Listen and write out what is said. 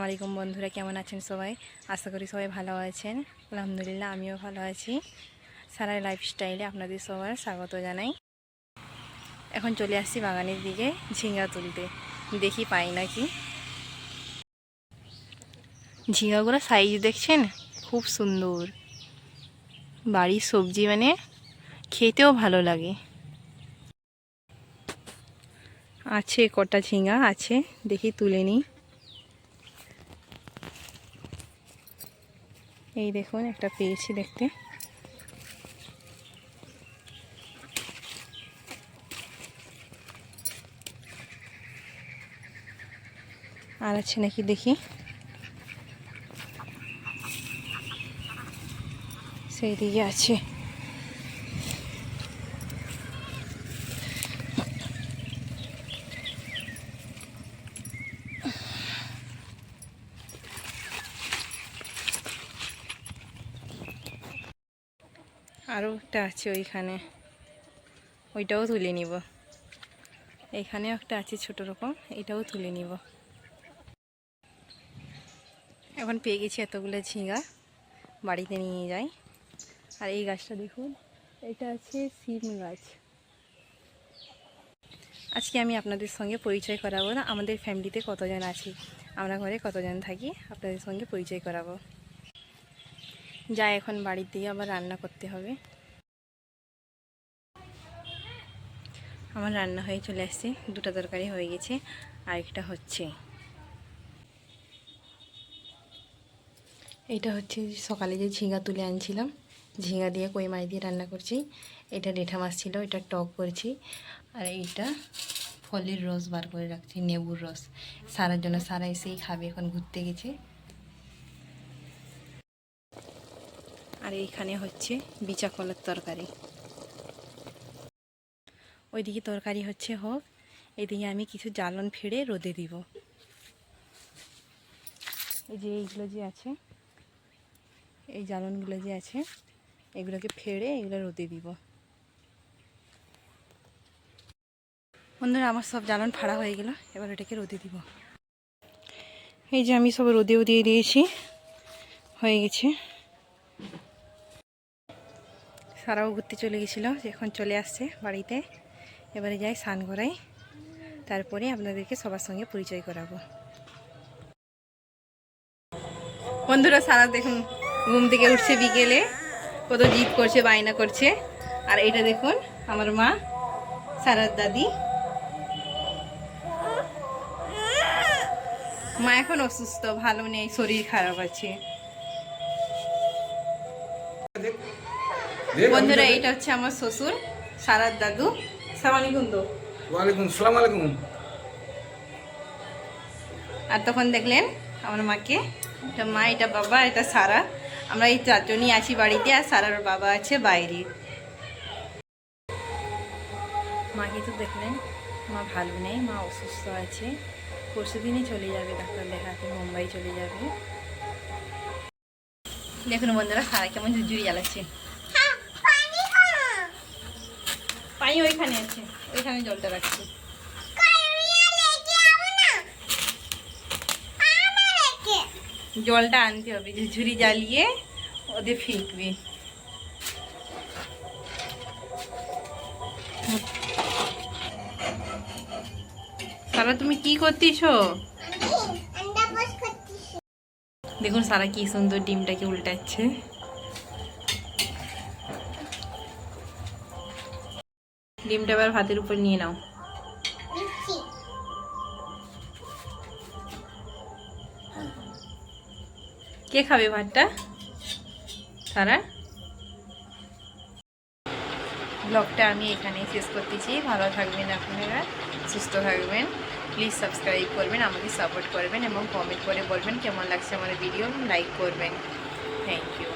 আলাইকুম বন্ধুরা, কেমন আছেন সবাই? আশা করি সবাই ভালো আছেন। আলহামদুলিল্লাহ, আমিও ভালো আছি। সারা লাইফস্টাইলে আপনাদের সবার স্বাগত জানাই। এখন চলে আসছি বাগানের দিকে, ঝিঙ্গা তুলতে। দেখি পাই নাকি? ঝিঙ্গাগুলো সাইজ দেখছেন? খুব সুন্দর। বাড়ির সবজি মানে খেতেও ভালো লাগে। আছে কটা ঝিঙ্গা, আছে। দেখি তুলে নিই। এই দেখুন একটা পেয়েছি দেখতে। আর আছে নাকি দেখি? সেই দিকে আছে। আরও একটা আছে ওইখানে। ওইটাও তুলে নিব। এইখানেও একটা আছে ছোট রকম, এটাও তুলে নিব। এখন পেয়ে গেছি এতগুলো ঝিঙ্গা, বাড়িতে নিয়ে যাই। আর এই গাছটা দেখুন, এটা আছে সিম গাছ। আজকে আমি আপনাদের সঙ্গে পরিচয় করাবো না, আমাদের ফ্যামিলিতে কতজন আছি, আমরা ঘরে কতজন থাকি, আপনাদের সঙ্গে পরিচয় করাবো। যা এখন বাড়িতে আবার রান্না করতে হবে। আমার রান্না হয়ে চলে আসছে, দুটো তরকারি হয়ে গেছে, আর একটা হচ্ছে। এটা হচ্ছে সকালে যে ঝিঙ্গা তুলে আনছিলাম ঝিঙ্গা দিয়ে কই মাছ দিয়ে রান্না করছি। এটা রেঠা মাছ ছিল, এটা টক করছি, আর এইটা ফলের রস বার করে রাখছি, নেবুর রস। সারার জন্য সারা এসেই খাবে, এখন ঘুরতে গেছে। আর এইখানে হচ্ছে বিচা কলের তরকারি। ওইদিকে তরকারি হচ্ছে হোক, এদিকে আমি কিছু জ্বালন ফেড়ে রোদে দিব। এই যে এইগুলো যে আছে, এই জ্বালনগুলো যে আছে, এগুলোকে ফেড়ে এগুলো রোদে দিব। বন্ধুরা, আমার সব জ্বালন ফাড়া হয়ে গেল, এবার এটাকে রোদে দিব। এই যে আমি সব রোদেও দিয়ে দিয়েছি, হয়ে গেছে। সারাও ঘুরতে চলে গেছিল এখন চলে আসছে বাড়িতে। এবারে যাই স্নান করাই, তারপরে আপনাদেরকে সবার সঙ্গে পরিচয় করাবো। বন্ধুরা, সারা দেখুন, ঘুম থেকে উঠছে বিকেলে, কত জিদ করছে, বায়না করছে। আর এটা দেখুন, আমার মা, সারার দাদি। মা এখন অসুস্থ, ভালো নেই, শরীর খারাপ আছে। বন্ধুরা এইটা হচ্ছে আমার শ্বশুর সারার দাদু। সালামালাইকুম দো ওয়ালাইকুম সালাম আলাইকুম আর তখন দেখলেন আমার মাকে এটা মা এটা বাবা এটা সারা। আমরা এই চারজনই আছি বাড়িতে আর সারার বাবা আছে বাইরে। মাকে তো দেখলেন মা ভালো নেই মা অসুস্থ আছে। পরশু দিনই চলে যাবে ডাক্তার দেখাতে মুম্বাই চলে যাবে। দেখুন বন্ধুরা সারা কেমন ঝুরঝুরি জ্বালাচ্ছে। পানি ওইখানে আছে। ওইখানে জলটা রাখছি। জলটা আনতে হবে যে ঝুড়ি জ্বালিয়ে ওদের ফিকবে। সারা তুমি কি করতেছো? দেখুন সারা কি সুন্দর ডিমটাকে উল্টাচ্ছে। ডিমটা এবার ভাতের উপর নিয়ে নাও। কে খাবে ভাতটা? সারা? ব্লগটা আমি এখানে শেষ করতেছি। ভালো থাকবেন আপনারা সুস্থ থাকবেন। প্লিজ সাবস্ক্রাইব করবেন আমাকে সাপোর্ট করবেন এবং কমেন্ট করে বলবেন কেমন লাগছে আমার ভিডিও লাইক করবেন। Thank you